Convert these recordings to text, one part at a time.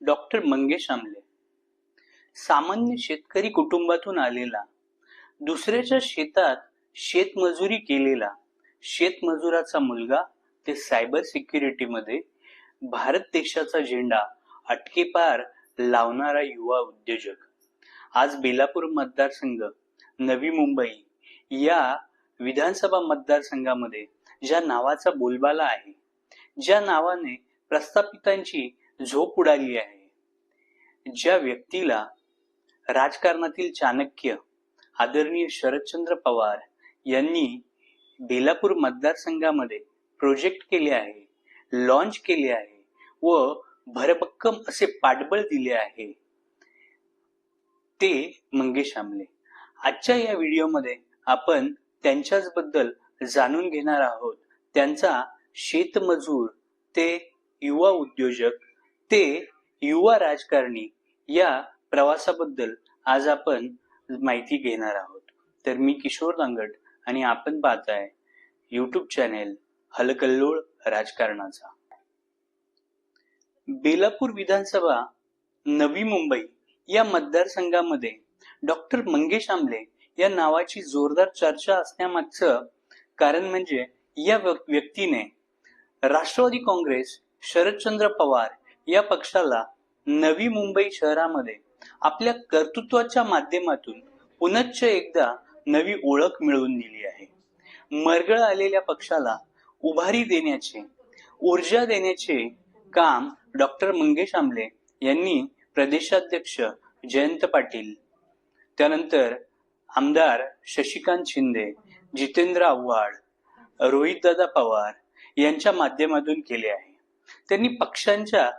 Doctor Mangesh आमले. सामान्य शेतकरी कुटुंबातून आलेला दुसऱ्याच्या शेतात शेतमजुरी केलेला शेतमजुराचा मुलगा ते सायबर सिक्युरिटीमध्ये भारत देशाचा झेंडा अटकेपार लावणारा युवा उद्योजक. आज बेलापूर मतदारसंघ नवी मुंबई या विधानसभा मतदारसंघामध्ये ज्या नावाचा बोलबाला आहे ज्या नावाने प्रस्थापितांची झोप उडाली आहे. ज्या व्यक्तीला राजकारणातील चाणक्य आदरणीय शरदचंद्र पवार यांनी बेलापूर मतदारसंघामध्ये प्रोजेक्ट केले आहे लॉन्च केले आहे व भरभक्कम असे पाठबळ दिले आहे ते मंगेश आमले. आजच्या या व्हिडिओमध्ये आपण त्यांच्याच बद्दल जाणून घेणार आहोत. त्यांचा शेतमजूर ते युवा उद्योजक ते युवा राजकारणी या प्रवासाबद्दल आज आपण माहिती घेणार आहोत. तर मी किशोर दांगट आणि आपण पाहताय युट्यूब चॅनेल हलकल्लोळ राजकारणाचा. बेलापूर विधानसभा नवी मुंबई या मतदारसंघामध्ये डॉक्टर मंगेश आंबले या नावाची जोरदार चर्चा असण्यामागचं कारण म्हणजे या व्यक्तीने राष्ट्रवादी काँग्रेस शरदचंद्र पवार या पक्षाला नवी मुंबई शहरामध्ये आपल्या कर्तृत्वाच्या माध्यमातून पुनच्च एकदा नवी ओळख मिळवून दिली आहे. मरगळ आलेल्या पक्षाला उभारी देण्याचे ऊर्जा देण्याचे काम डॉक्टर मंगेश आंबले यांनी प्रदेशाध्यक्ष जयंत पाटील त्यानंतर आमदार शशिकांत शिंदे जितेंद्र आव्हाड रोहितदादा पवार यांच्या माध्यमातून केले आहे. त्यांनी पक्षांच्या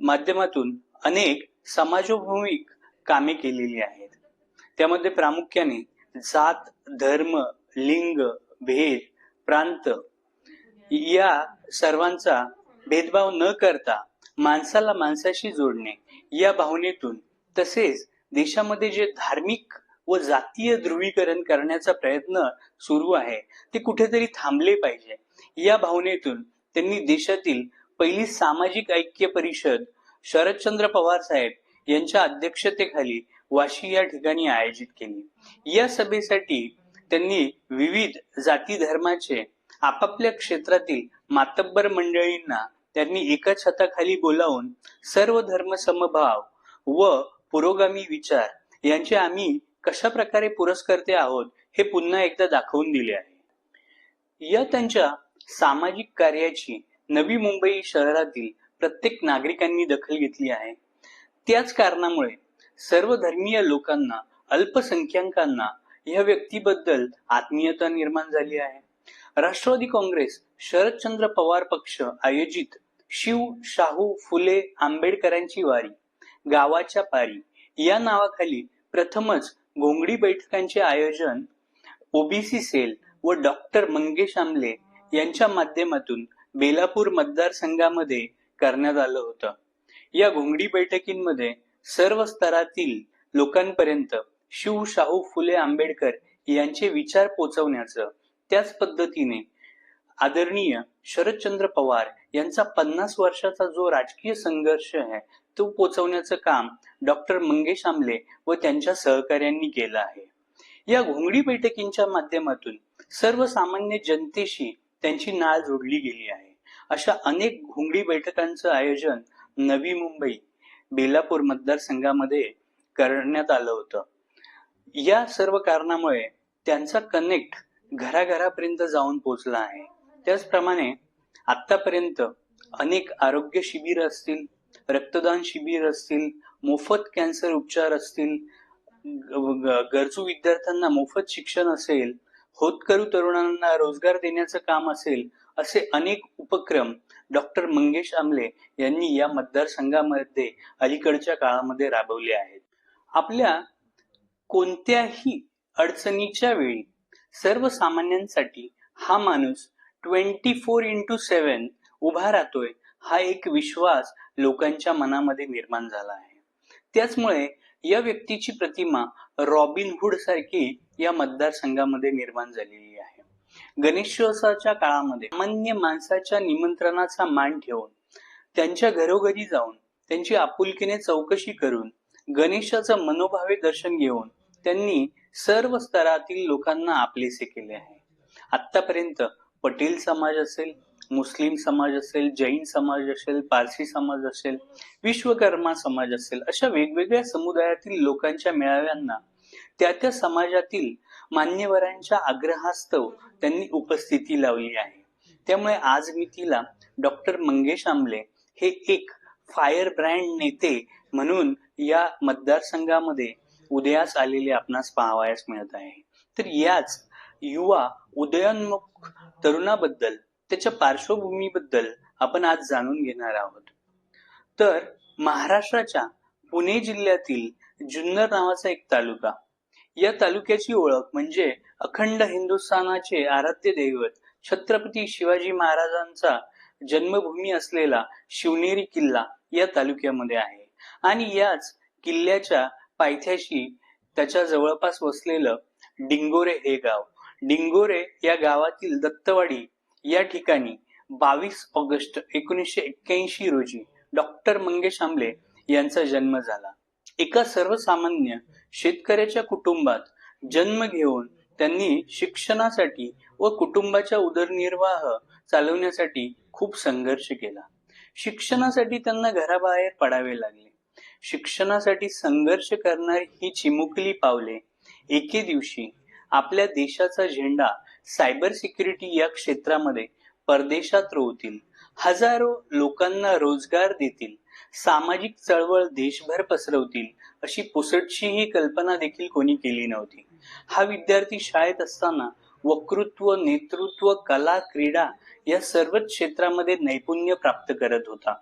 माध्यमातून अनेक समाजोभूमिक कामे केलेली आहेत. त्यामध्ये प्रामुख्याने जात धर्म लिंग भेद प्रांत या सर्वांचा भेदभाव न करता माणसाला माणसाशी जोडणे या भावनेतून तसेच देशामध्ये जे धार्मिक व जातीय ध्रुवीकरण करण्याचा प्रयत्न सुरू आहे ते कुठेतरी थांबले पाहिजे. या भावनेतून त्यांनी देशातील पहिली सामाजिक ऐक्य परिषद शरदचंद्र पवार साहेब यांच्या अध्यक्षतेखाली वाशी या ठिकाणी आयोजित केली. या सभेसाठी त्यांनी विविध जाती धर्माचे आपापल्या क्षेत्रातील मातब्बर मंडळींना त्यांनी एका छताखाली बोलावून सर्व धर्म समभाव व पुरोगामी विचार यांचे आम्ही कशा प्रकारे पुरस्कर्ते आहोत हे पुन्हा एकदा दाखवून दिले आहे. या त्यांच्या सामाजिक कार्याची नवी मुंबई शहरातील प्रत्येक नागरिकांनी दखल घेतली आहे. त्याच कारणामुळे सर्व धर्मीय लोकांना अल्पसंख्याकांना या व्यक्तीबद्दल आत्मीयता निर्माण झाली आहे. राष्ट्रवादी काँग्रेस शरदचंद्र पवार पक्ष आयोजित शिव शाहू फुले आंबेडकरांची वारी गावाच्या पारी या नावाखाली प्रथमच घोंगडी बैठकांचे आयोजन ओबीसी सेल व डॉक्टर मंगेश आमले यांच्या माध्यमातून बेलापूर मतदारसंघामध्ये करण्यात आलं होतं. या घोंगडी बैठकींमध्ये सर्व स्तरातील लोकांपर्यंत शिव शाहू फुले आंबेडकर यांचे विचार पोचवण्याचं त्याच पद्धतीने आदरणीय शरदचंद्र पवार यांचा पन्नास वर्षाचा जो राजकीय संघर्ष आहे तो पोचवण्याचं काम डॉक्टर मंगेश आमले व त्यांच्या सहकार्यांनी केलं आहे. या घोंगडी बैठकींच्या माध्यमातून सर्वसामान्य जनतेशी त्यांची नाळ जोडली गेली आहे. अशा अनेक घोंगडी बैठकांचं आयोजन नवी मुंबई बेलापूर मतदारसंघामध्ये करण्यात आलं होतं. या सर्व कारणामुळे त्यांचा कनेक्ट घराघरापर्यंत जाऊन पोहोचला आहे. त्याचप्रमाणे आतापर्यंत अनेक आरोग्य शिबिर असतील रक्तदान शिबिर असतील मोफत कॅन्सर उपचार असतील गरजू विद्यार्थ्यांना मोफत शिक्षण असेल होतकरू तरुणांना रोजगार देण्याचं काम असेल असे अनेक उपक्रम डॉक्टर मंगेश आमले यांनी या मतदारसंघामध्ये अलीकडच्या काळामध्ये राबवले आहेत. आपल्या कोणत्याही अडचणीच्या वेळी सर्वसामान्यांसाठी हा माणूस ट्वेंटी फोर इंटू सेवन उभा राहतोय हा एक विश्वास लोकांच्या मनामध्ये निर्माण झाला आहे. त्याचमुळे या व्यक्तीची प्रतिमा रॉबिन हुड सारखी या मतदारसंघामध्ये निर्माण झालेली आहे. गणेशोत्सवाच्या काळामध्ये सामान्य माणसाच्या निमंत्रणाचा मान ठेवून त्यांच्या घरोघरी जाऊन त्यांची आपुलकीने चौकशी करून गणेशाचं मनोभावे दर्शन घेऊन त्यांनी सर्व स्तरातील लोकांना आपलेसे केले आहे. आतापर्यंत पटेल समाज असेल मुस्लिम समाज असेल जैन समाज असेल पारसी समाज असेल विश्वकर्मा समाज असेल अशा वेगवेगळ्या समुदायातील लोकांच्या मेळाव्यांना त्या त्या समाजातील मान्यवरांच्या आग्रहास्तव त्यांनी उपस्थिती लावली आहे. त्यामुळे आज मी तिला डॉक्टर मंगेश आंबले हे एक फायर ब्रँड नेते म्हणून या मतदारसंघामध्ये उदयास आलेले आपणास पाहावयास मिळत आहे. तर याच युवा उदयोन्मुख तरुणाबद्दल त्याच्या पार्श्वभूमीबद्दल आपण आज जाणून घेणार आहोत. तर महाराष्ट्राच्या पुणे जिल्ह्यातील जुन्नर नावाचा एक तालुका या तालुक्याची ओळख म्हणजे अखंड हिंदुस्थानाचे आराध्य दैवत छत्रपती शिवाजी महाराजांचा जन्मभूमी असलेला शिवनेरी किल्ला या तालुक्यामध्ये आहे. आणि याच किल्ल्याच्या पायथ्याशी त्याच्या जवळपास वसलेलं डिंगोरे हे गाव. डिंगोरे या गावातील दत्तवाडी या ठिकाणी बावीस ऑगस्ट एकोणीसशे एक्क्याऐंशी रोजी डॉक्टर मंगेश आंबले यांचा जन्म झाला. एका सर्वसामान्य शेतकऱ्याच्या कुटुंबात जन्म घेऊन त्यांनी शिक्षणासाठी व कुटुंबाच्या उदरनिर्वाह चालवण्यासाठी खूप संघर्ष केला. शिक्षणासाठी त्यांना घराबाहेर पडावे लागले. शिक्षणासाठी संघर्ष करणारी ही चिमुकली पावले एके दिवशी आपल्या देशाचा झेंडा सायबर सिक्युरिटी या क्षेत्रामध्ये परदेशात रोवतील. हजारो लोकांना रोजगार देतील सामाजिक चळवळ देशभर पसरवतील अशी पुसटशी ही कल्पना देखील कोणी केली नव्हती. हा विद्यार्थी शाळेत असताना वक्तृत्व नेतृत्व कला क्रीडा या सर्वच क्षेत्रामध्ये नैपुण्य प्राप्त करत होता.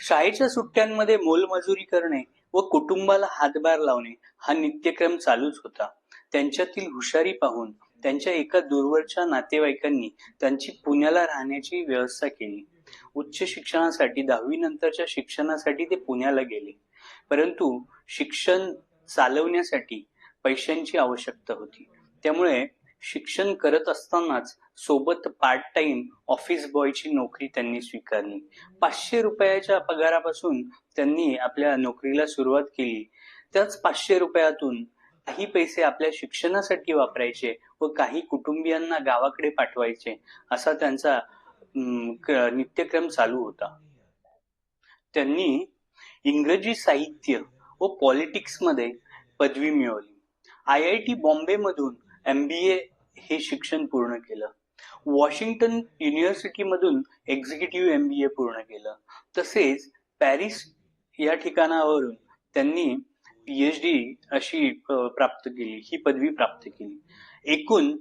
शाळेच्या सुट्ट्यांमध्ये मोलमजुरी करणे व कुटुंबाला हातभार लावणे हा नित्यक्रम चालूच होता. त्यांच्यातील हुशारी पाहून त्यांच्या एका दूरवरच्या नातेवाईकांनी त्यांची पुण्याला राहण्याची व्यवस्था केली. उच्च शिक्षणासाठी दहावी नंतरच्या शिक्षणासाठी ते पुण्याला गेले. परंतु शिक्षण चालवण्यासाठी पैशांची आवश्यकता होती. त्यामुळे शिक्षण करत असतानाच सोबत पार्ट टाइम ऑफिस बॉयची नोकरी त्यांनी स्वीकारली. पाचशे रुपयाच्या पगारापासून त्यांनी आपल्या नोकरीला सुरुवात केली. त्याच पाचशे रुपयातून काही पैसे आपल्या शिक्षणासाठी वापरायचे व काही कुटुंबियांना गावाकडे पाठवायचे असा त्यांचा नित्यक्रम चालू होता. त्यांनी इंग्रजी साहित्य व पॉलिटिक्समध्ये पदवी मिळवली. आय आय टी बॉम्बे मधून एम बी ए हे शिक्षण पूर्ण केलं. वॉशिंग्टन युनिव्हर्सिटी मधून एक्झिक्युटिव्ह एम बी ए पूर्ण केलं. तसेच पॅरिस या ठिकाणावरून त्यांनी पीएच डी अशी प्राप्त केली ही पदवी प्राप्त केली. एकूण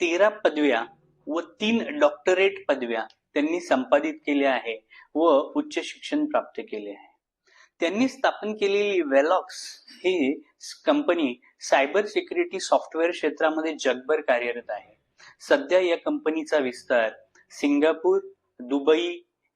तेरा पदव्या व तीन डॉक्टरेट पदव्या त्यांनी संपादित केल्या आहे व उच्च शिक्षण प्राप्त केले आहे. त्यांनी स्थापन केलेली वेलॉक्स ही कंपनी सायबर सिक्युरिटी सॉफ्टवेअर क्षेत्रामध्ये जगभर कार्यरत आहे. सध्या या कंपनीचा विस्तार Singapore Dubai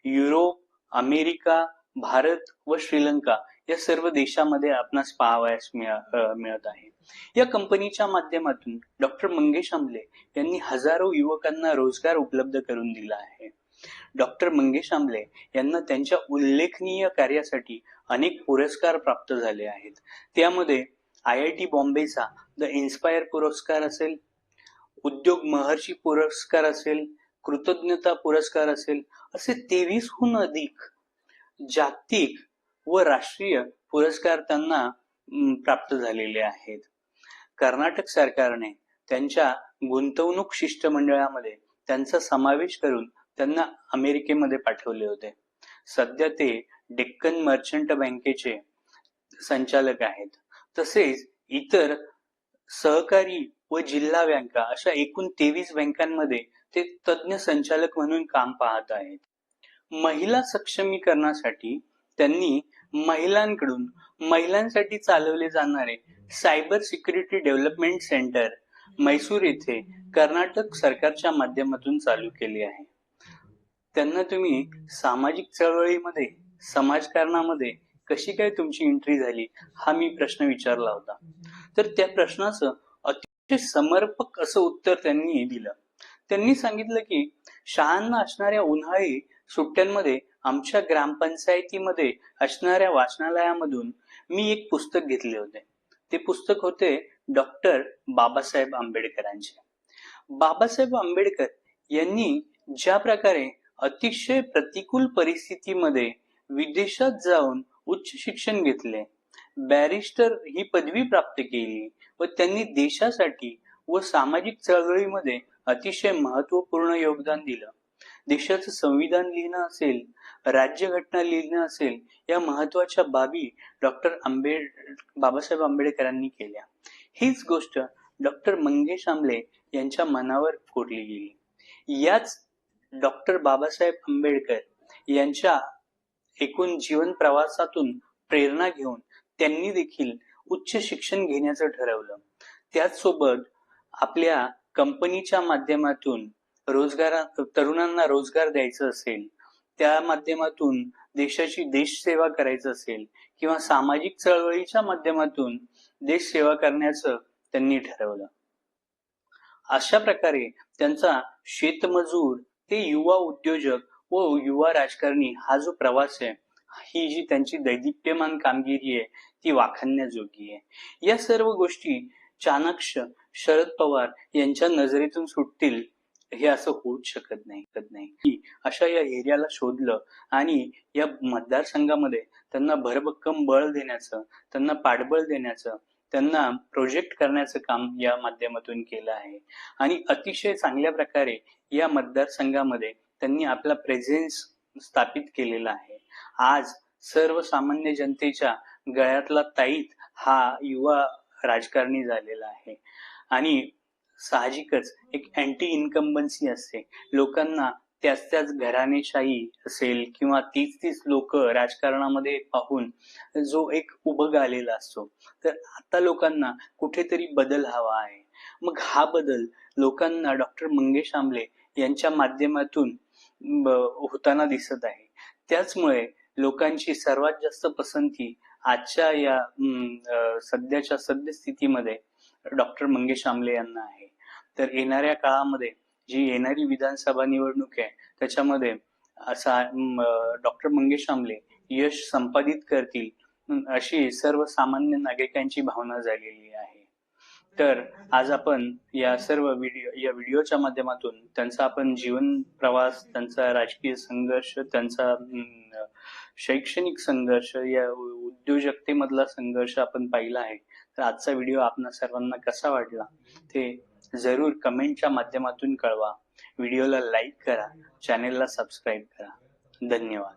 Europe America Bharat व श्रीलंका या सर्व देशामध्ये आपणास पाहावयास मिळत आहे. या कंपनीच्या माध्यमातून डॉक्टर मंगेश आंबले यांनी हजारो युवकांना रोजगार उपलब्ध करून दिला आहे. डॉक्टर मंगेश आंबले यांना त्यांच्या उल्लेखनीय कार्यासाठी अनेक पुरस्कार प्राप्त झाले आहेत. त्यामध्ये आय आय टी बॉम्बेचा द इन्स्पायर पुरस्कार असेल उद्योग महर्षी पुरस्कार असेल कृतज्ञता पुरस्कार असेल असे तेवीसहून अधिक जागतिक व राष्ट्रीय पुरस्कार त्यांना प्राप्त झालेले आहेत. कर्नाटक सरकारने त्यांच्या गुंतवणूक शिष्टमंडळामध्ये त्यांचा समावेश करून त्यांना अमेरिकेमध्ये पाठवले होते. सध्या ते डेक्कन मर्चंट बँकेचे संचालक आहेत. तसेच इतर सहकारी व जिल्हा बँका अशा एकूण तेवीस बँकांमध्ये ते तज्ज्ञ संचालक म्हणून काम पाहत आहेत. महिला सक्षमीकरणासाठी त्यांनी महिलांकडून महिलांसाठी चालवले जाणारे cyber security development centre Mysore येथे कर्नाटक सरकारच्या माध्यमातून चालू केले आहे. त्यांना तुम्ही सामाजिक चळवळीमध्ये समाजकारणामध्ये कशी काय तुमची एंट्री झाली हा मी प्रश्न विचारला होता. तर त्या प्रश्नाचं अतिशय समर्पक असं उत्तर त्यांनी दिलं. त्यांनी सांगितलं की शाळांना असणाऱ्या उन्हाळी सुट्ट्यांमध्ये आमच्या ग्रामपंचायतीमध्ये असणाऱ्या वाचनालयामधून मी एक पुस्तक घेतले होते. ते पुस्तक होते डॉक्टर बाबासाहेब आंबेडकरांचे. बाबासाहेब आंबेडकर यांनी ज्या प्रकारे अतिशय प्रतिकूल परिस्थितीमध्ये विदेशात जाऊन उच्च शिक्षण घेतले बॅरिस्टर ही पदवी प्राप्त केली व त्यांनी देशासाठी व सामाजिक चळवळीमध्ये अतिशय महत्त्वपूर्ण योगदान दिलं. देशाचं संविधान लिहिणं असेल राज्यघटना लिहिणं असेल या महत्त्वाच्या बाबी डॉक्टर आंबेड बाबासाहेब आंबेडकरांनी केल्या. हीच गोष्ट डॉक्टर मंगेश आंबले यांच्या मनावर कोरली गेली. याच डॉक्टर बाबासाहेब आंबेडकर यांच्या एकूण जीवन प्रवासातून प्रेरणा घेऊन त्यांनी देखील उच्च शिक्षण घेण्याचं ठरवलं. त्याचसोबत आपल्या कंपनीच्या माध्यमातून रोजगार तरुणांना रोजगार द्यायचा असेल त्या माध्यमातून देशाची देशसेवा करायचं असेल किंवा सामाजिक चळवळीच्या माध्यमातून देश सेवा करण्याचं त्यांनी ठरवलं. अशा प्रकारे त्यांचा शेतमजूर ते युवा उद्योजक व युवा राजकारणी हा जो प्रवास आहे ही जी त्यांची दैदिप्यमान कामगिरी आहे ती वाखाणण्याजोगी आहे. या सर्व गोष्टी चाणक्ष शरद पवार यांच्या नजरेतून सुटतील हे असं होऊच शकत नाही शकत नाही. की अशा या एरियाला शोधलं आणि या मतदारसंघामध्ये त्यांना भरभक्कम बळ देण्याचं त्यांना पाठबळ देण्याचं त्यांना प्रोजेक्ट करण्याचं काम या माध्यमातून केलं आहे. आणि अतिशय चांगल्या प्रकारे या मतदारसंघामध्ये त्यांनी आपला प्रेझेन्स स्थापित केलेला आहे. आज सर्वसामान्य जनतेच्या गळ्यातला ताईत हा युवा राजकारणी झालेला आहे. आणि साहजिकच एक अँटी इन्कम्बन्सी असते. लोकांना त्याच त्याच घराणेशाही असेल किंवा तीच तीच लोक राजकारणामध्ये पाहून जो एक उभग आलेला असतो. तर आता लोकांना कुठेतरी बदल हवा आहे. मग हा बदल लोकांना डॉक्टर मंगेश आंबले यांच्या माध्यमातून होताना दिसत आहे. त्याचमुळे लोकांची सर्वात जास्त पसंती आजच्या या सध्याच्या सद्यस्थितीमध्ये डॉक्टर मंगेश आमले यांना आहे. तर येणाऱ्या काळामध्ये जी येणारी विधानसभा निवडणूक आहे त्याच्यामध्ये असा डॉक्टर मंगेश आमले यश संपादित करतील अशी सर्वसामान्य नागरिकांची भावना झालेली आहे. तर आज आपण या सर्व व्हिडिओ या व्हिडिओच्या माध्यमातून त्यांचा आपण जीवन प्रवास त्यांचा राजकीय संघर्ष त्यांचा शैक्षणिक संघर्ष या उद्योजकतेमधला संघर्ष आपण पाहिला आहे. तर आजचा व्हिडिओ आपणा सर्वांना कसा वाटला ते जरूर कमेंटच्या माध्यमातून कळवा. व्हिडिओला लाईक करा. चॅनेलला सबस्क्राईब करा. धन्यवाद.